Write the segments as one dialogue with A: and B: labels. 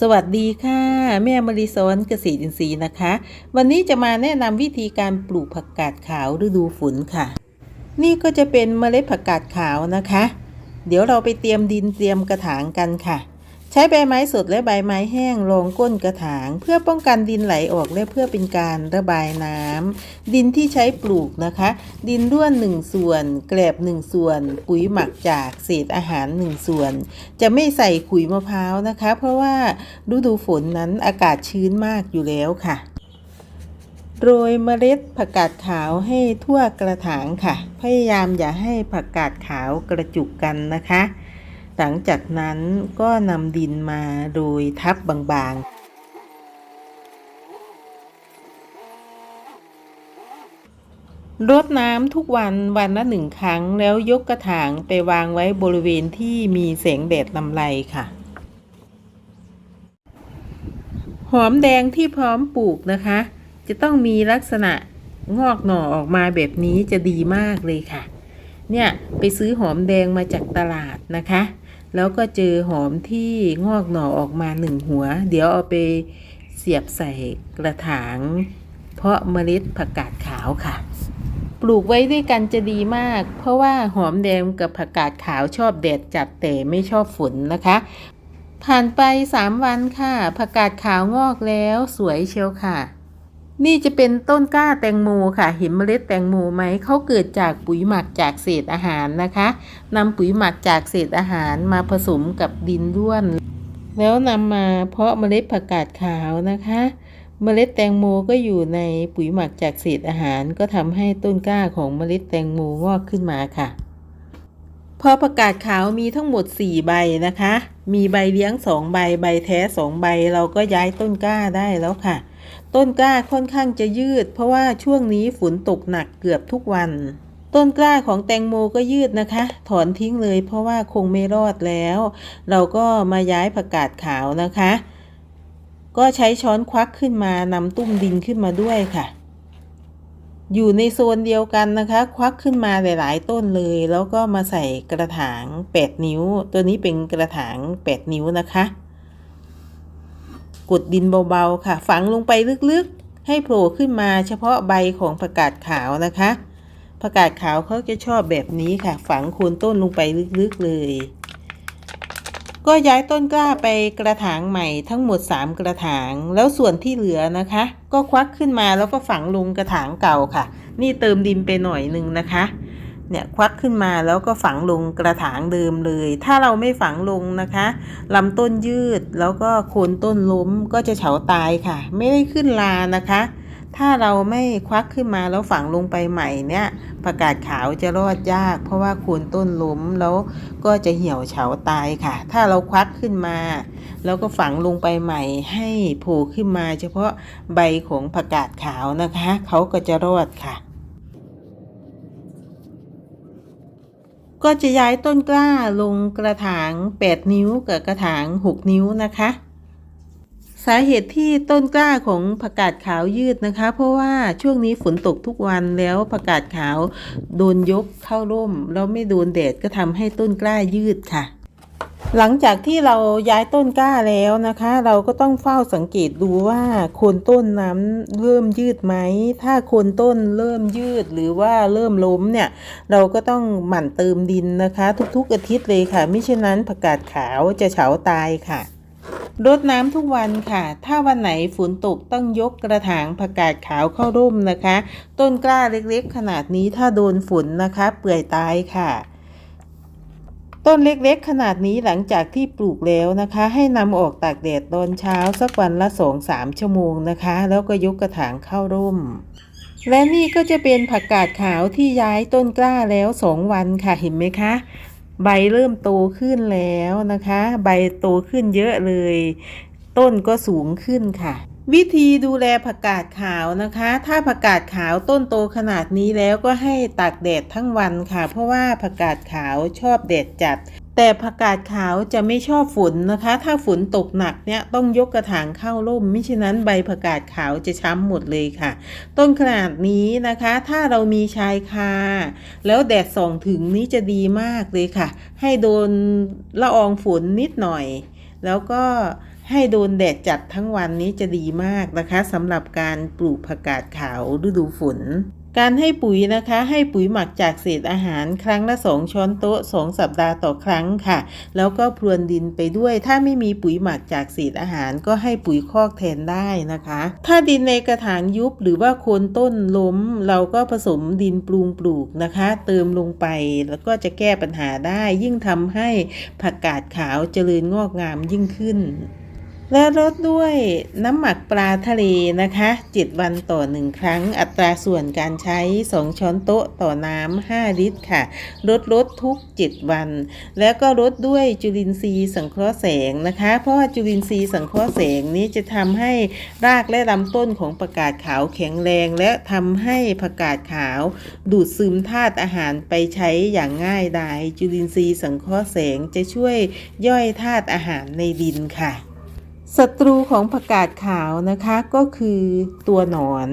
A: สวัสดีค่ะ แม่มริสอนเกษตรอินทรีย์นะคะ วันนี้จะมาแนะนำวิธีการปลูกผักกาดขาวฤดูฝนค่ะ นี่ก็จะเป็นเมล็ดผักกาดขาวนะคะ เดี๋ยวเราไปเตรียมดินเตรียมกระถางกันค่ะ ช้ใบไม้สดและใบไม้แห้งรองก้นกระถาง เพื่อป้องกันดินไหลออกและเพื่อเป็นการระบายน้ำดินที่ใช้ปลูกนะคะ ดินร่วน 1 ส่วน แกลบ 1 ส่วน ปุ๋ยหมักจากเศษอาหาร 1 ส่วน จะไม่ใส่ขุยมะพร้าวนะคะ เพราะว่าฤดูฝนนั้นอากาศชื้นมากอยู่แล้วค่ะโรยเมล็ดผักกาดขาวให้ทั่วกระถางค่ะ พยายามอย่าให้ผักกาดขาวกระจุกกันนะคะ หลังจากนั้นก็นำดินมาโรยทับบางๆ รดน้ำทุกวันวันละหนึ่งครั้งแล้วยกกระถางไปวางไว้บริเวณที่มีแสงแดดลำไรค่ะ หอมแดงที่พร้อมปลูกนะคะ จะต้องมีลักษณะงอกหน่อออกมาแบบนี้จะดีมากเลยค่ะเนี่ย ไปซื้อหอมแดงมาจากตลาดนะคะ แล้วก็เจอหอมที่งอกหน่อออกมาหนึ่งหัว เดี๋ยวเอาไปเสียบใส่กระถาง เพราะเมล็ดผักกาดขาวค่ะ ปลูกไว้ด้วยกันจะดีมาก เพราะว่าหอมแดงกับผักกาดขาวชอบแดดจัดแต่ไม่ชอบฝนนะคะ ผ่านไป 3 วันค่ะผักกาดขาวงอกแล้วสวยเชียวค่ะ นี่จะเป็นต้นกล้าแตงโมค่ะ เห็นเมล็ดแตงโมไหมเขาเกิดจากปุ๋ยหมักจากเศษอาหารนะคะนำปุ๋ยหมักจากเศษอาหารมาผสมกับดินร่วน แล้วนำมาเพาะเมล็ดผักกาดขาวนะคะ เมล็ดแตงโมก็อยู่ในปุ๋ยหมักจากเศษอาหาร ก็ทำให้ต้นกล้าของเมล็ดแตงโมงอกขึ้นมาค่ะพอประกาศขาวมีทั้งหมด 4 ใบนะคะ มีใบเลี้ยง 2 ใบ ใบแท้ 2 ใบ เราก็ย้ายต้นกล้าได้แล้วค่ะ ต้นกล้าค่อนข้างจะยืด เพราะว่าช่วงนี้ฝนตกหนักเกือบทุกวัน ต้นกล้าของแตงโมก็ยืดนะคะ ถอนทิ้งเลยเพราะว่าคงไม่รอดแล้ว เราก็มาย้ายผักกาดขาวนะคะ ก็ใช้ช้อนควักขึ้นมานำตุ้มดินขึ้นมาด้วยค่ะอยู่ในโซนเดียวกันนะคะ ควักขึ้นมาหลาย ๆ ต้นเลย แล้วก็มาใส่กระถาง 8 นิ้ว ตัวนี้เป็นกระถาง 8 นิ้วนะคะ กดดินเบาๆค่ะ ฝังลงไปลึกๆ ให้โผล่ขึ้นมาเฉพาะใบของผักกาดขาวนะคะผักกาดขาวเขาจะชอบแบบนี้ค่ะ ฝังโคนต้นลงไปลึกๆเลย ก็ย้ายต้นกล้าไปกระถางใหม่ทั้งหมด 3 กระถาง แล้วส่วนที่เหลือนะคะ ก็ควักขึ้นมาแล้วก็ฝังลงกระถางเก่าค่ะ นี่เติมดินไปหน่อยนึงนะคะ เนี่ยควักขึ้นมาแล้วก็ฝังลงกระถางเดิมเลย ถ้าเราไม่ฝังลงนะคะลำต้นยืดแล้วก็โคนต้นล้มก็จะเฉาตายค่ะ ไม่ได้ขึ้นลานะคะ ถ้าเราไม่ควักขึ้นมาแล้วฝังลงไปใหม่เนี่ยประกาศขาวจะรอดยาก เพราะว่าโคนต้นล้มแล้วก็จะเหี่ยวเฉาตายค่ะ ถ้าเราควักขึ้นมา แล้วก็ฝังลงไปใหม่ ให้โผล่ขึ้นมา เฉพาะใบของผักกาดขาวนะคะ เขาก็จะรอดค่ะ ก็จะย้ายต้นกล้าลงกระถาง 8 นิ้วกับกระถาง 6 นิ้วนะคะ สาเหตุที่ต้นกล้าของผักกาดขาวยืดนะคะ เพราะว่าช่วงนี้ฝนตกทุกวันแล้วผักกาดขาวโดนยกเข้าร่ม แล้วไม่โดนแดดก็ทำให้ต้นกล้ายืดค่ะ หลังจากที่เราย้ายต้นกล้าแล้วนะคะ เราก็ต้องเฝ้าสังเกตดูว่าโคนต้นนั้นเริ่มยืดไหม ถ้าโคนต้นเริ่มยืดหรือว่าเริ่มล้มเนี่ย เราก็ต้องหมั่นเติมดินนะคะ ทุกๆอาทิตย์เลยค่ะไม่เช่นนั้นผักกาดขาวจะเฉาตายค่ะรดน้ำทุกวันค่ะ ถ้าวันไหนฝนตกต้องยกกระถางผักกาดขาวเข้าร่มนะคะ ต้นกล้าเล็กๆ ขนาดนี้ถ้าโดนฝนนะคะ เปื่อยตายค่ะ ต้นเล็กๆ ขนาดนี้หลังจากที่ปลูกแล้วนะคะ ให้นำออกตากแดดตอนเช้าสักวันละสองสามชั่วโมงนะคะ แล้วก็ยกกระถางเข้าร่ม และนี่ก็จะเป็นผักกาดขาวที่ย้ายต้นกล้าแล้วสองวันค่ะเห็นไหมคะ ใบเริ่มโตขึ้นแล้วนะคะ ใบโตขึ้นเยอะเลย ต้นก็สูงขึ้นค่ะ วิธีดูแลผักกาดขาวนะคะ ถ้าผักกาดขาวต้นโตขนาดนี้แล้วก็ให้ตากแดดทั้งวันค่ะ เพราะว่าผักกาดขาวชอบแดดจัด แต่ผักกาดขาวจะไม่ชอบฝนนะคะ ถ้าฝนตกหนักเนี่ยต้องยกกระถางเข้าร่มมิฉะนั้นใบผักกาดขาวจะช้ำหมดเลยค่ะ ต้นขนาดนี้นะคะ ถ้าเรามีชายคา แล้วแดดส่องถึงนี้จะดีมากเลยค่ะ ให้โดนละอองฝนนิดหน่อย แล้วก็ ให้โดนแดดจัดทั้งวันนี้จะดีมากนะคะสำหรับการปลูกผักกาดขาวฤดูฝน การให้ปุ๋ยนะคะให้ปุ๋ยหมักจากเศษอาหารครั้งละ2ช้อนโต๊ะ 2 สัปดาห์ต่อครั้งค่ะ แล้วก็พรวนดินไปด้วย ถ้าไม่มีปุ๋ยหมักจากเศษอาหารก็ให้ปุ๋ยคอกแทนได้นะคะ ถ้าดินในกระถางยุบหรือว่าโคนต้นล้ม เราก็ผสมดินปรุงปลูกนะคะ เติมลงไปแล้วก็จะแก้ปัญหาได้ ยิ่งทำให้ผักกาดขาวเจริญงอกงามยิ่งขึ้น และลดด้วยน้ำหมักปลาทะเลนะคะ7วันต่อ 1 ครั้ง อัตราส่วนการใช้ 2 ช้อนโต๊ะต่อน้ำ5ลิตรค่ะ ลดลดทุก 7 วัน แล้วก็ลดด้วยจุลินทรีย์สังเคราะห์แสงนะคะ เพราะว่าจุลินทรีย์สังเคราะห์แสงนี้จะทำให้รากและลำต้นของผักกาดขาวแข็งแรง และทำให้ผักกาดขาว ดูดซึมธาตุอาหารไปใช้อย่างง่ายดายจุลินทรีย์สังเคราะห์แสงจะช่วยย่อยธาตุอาหารในดินค่ะ ศัตรูของผักกาดขาวนะคะก็คือตัวหนอน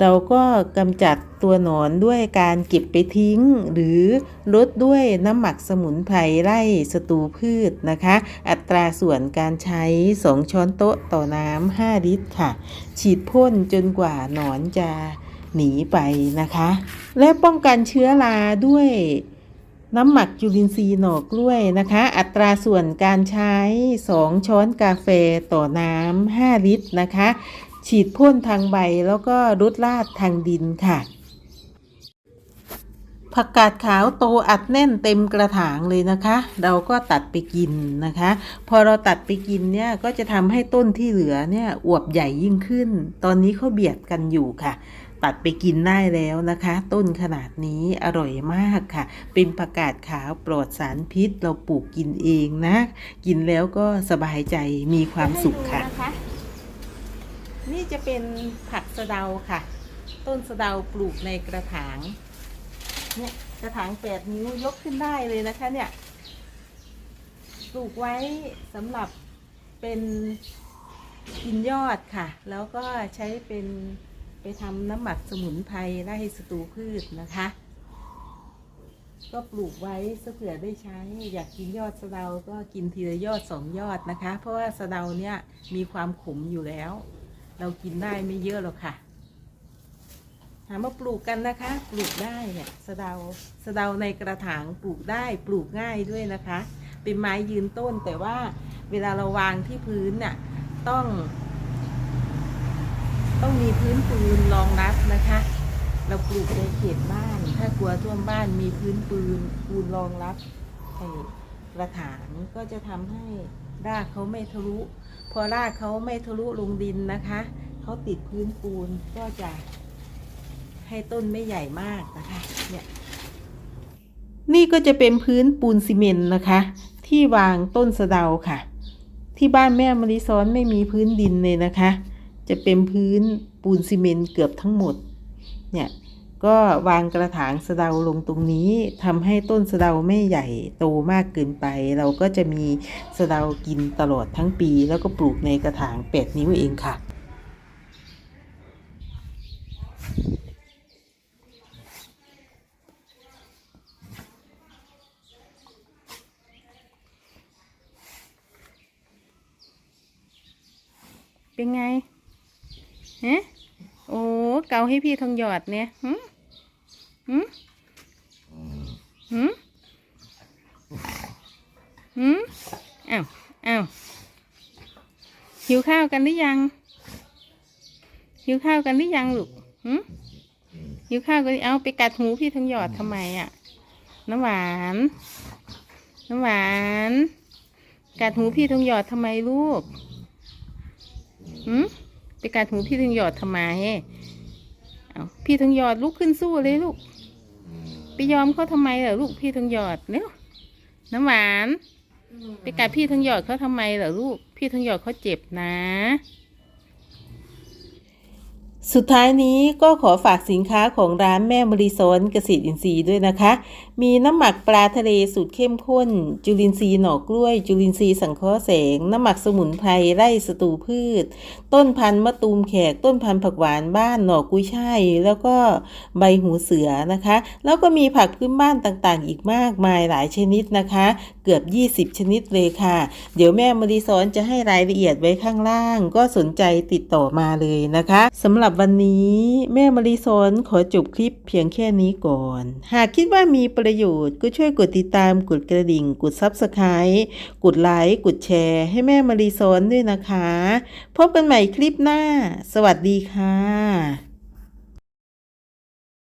A: เราก็กำจัดตัวหนอนด้วยการเก็บไปทิ้ง หรือลดด้วยน้ำหมักสมุนไพรไล่ศัตรูพืชนะคะ อัตราส่วนการใช้ 2 ช้อนโต๊ะต่อน้ำ 5 ลิตรค่ะ ฉีดพ่นจนกว่าหนอนจะหนีไปนะคะ และป้องกันเชื้อราด้วย น้ำหมักจุลินทรีย์หน่อกล้วยนะคะ อัตราส่วนการใช้ 2 ช้อนกาแฟต่อน้ำ5ลิตรนะคะ ฉีดพ่นทางใบแล้วก็รดลาดทางดินค่ะ ผักกาดขาวโตอัดแน่นเต็มกระถางเลยนะคะ เราก็ตัดไปกินนะคะ พอเราตัดไปกินเนี่ยก็จะทำให้ต้นที่เหลือเนี่ยอวบใหญ่ยิ่งขึ้น ตอนนี้เขาเบียดกันอยู่ค่ะ ตัดไปกินได้แล้วนะคะ ต้นขนาดนี้อร่อยมากค่ะ เป็นผักกาดขาวปลอดสารพิษ เราปลูกกินเองนะ กินแล้วก็สบายใจมีความสุขค่ะ นี่จะเป็นผักสะเดาค่ะ ต้นสะเดาปลูกในกระถาง เนี่ยกระถางแปดนิ้วยกขึ้นได้เลยนะคะเนี่ยปลูกไว้สำหรับเป็นกินยอดค่ะ แล้วก็ใช้เป็น ไปทำน้ำหมักสมุนไพรไล่ศัตรูพืชนะคะ ก็ปลูกไว้เผื่อได้ใช้ อยากกินยอดสะเดาก็กินทีละยอดสองยอดนะคะ เพราะว่าสะเดาเนี่ยมีความขมอยู่แล้ว เรากินได้ไม่เยอะหรอกค่ะหามาปลูกกันนะคะ ปลูกได้เนี่ยสะเดาสะเดาในกระถางปลูกได้ปลูกง่ายด้วยนะคะ เป็นไม้ยืนต้นแต่ว่าเวลาเราวางที่พื้นน่ะต้อง ต้องมีพื้นปูนรองรับนะคะ เราปลูกในเขตบ้าน ถ้ากลัวท่วมบ้านมีพื้นปูนปูนรองรับกระถางก็จะทำให้รากเขาไม่ทะลุ พอรากเขาไม่ทะลุลงดินนะคะเขาติดพื้นปูนก็จะให้ต้นไม่ใหญ่มากนะคะเนี่ยนี่ก็จะเป็นพื้นปูนซีเมนต์นะคะ ที่วางต้นสะเดาค่ะ ที่บ้านแม่มะลิซ้อนไม่มีพื้นดินเลยนะคะ จะเป็นพื้นปูนซีเมนต์เกือบทั้งหมด เนี่ยก็วางกระถางสะเดาลงตรงนี้ทำให้ต้นสะเดาไม่ใหญ่โตมากเกินไป เราก็จะมีสะเดากินตลอดทั้งปี แล้วก็ปลูกในกระถาง 8 นิ้วเองค่ะ เป็นไง ฮะโอ้เกาให้พี่ทองหยอดเนี่ยหืมหืมหืมหืมอ้าวอ้าวหิวข้าวกันหรือยัง หิวข้าวกันหรือยังลูกหืมหิวข้าวกันเอาไปกัดหูพี่ทองหยอดทำไมอะ น้ำหวาน น้ำหวาน กัดหูพี่ทองหยอดทำไมลูกหืม ไปกัดหูพี่ถึงหยอดทำไมเอาพี่ถึงหยอดลุกขึ้นสู้เลยลูก ไปยอมเขาทำไมเหรอลูกพี่ถึงหยอดเร็วน้ำหวาน ไปกัดพี่ถึงหยอดเขาทำไมเหรอลูก พี่ถึงหยอดเขาเจ็บนะ สุดท้ายนี้ก็ขอฝากสินค้าของร้านแม่มรีซนเกษตรอินทรีย์ด้วยนะคะ มีน้ำหมักปลาทะเลสูตรเข้มข้น จุลินทรีย์หน่อกล้วย จุลินทรีย์สังเคราะห์แสง น้ำหมักสมุนไพรไร่สตูพืช ต้นพันธุ์มะตูมแขก ต้นพันธุ์ผักหวานบ้านหน่อกุ้ยช่าย แล้วก็ใบหูเสือนะคะ แล้วก็มีผักพื้นบ้านต่างๆ อีกมากมายหลายชนิดนะคะ เกือบ 20 ชนิดเลยค่ะ เดี๋ยวแม่มรีซนจะให้รายละเอียดไว้ข้างล่าง ก็สนใจติดต่อมาเลยนะคะสำหรับวันนี้แม่มรีซอนขอจบคลิปเพียงแค่นี้ก่อน หากคิดว่ามีประโยชน์ก็ช่วยกดติดตาม กดกระดิ่ง กด Subscribe กดไลค์ กดแชร์ ให้แม่มรีซอนด้วยนะคะ พบกันใหม่คลิปหน้า สวัสดีค่ะ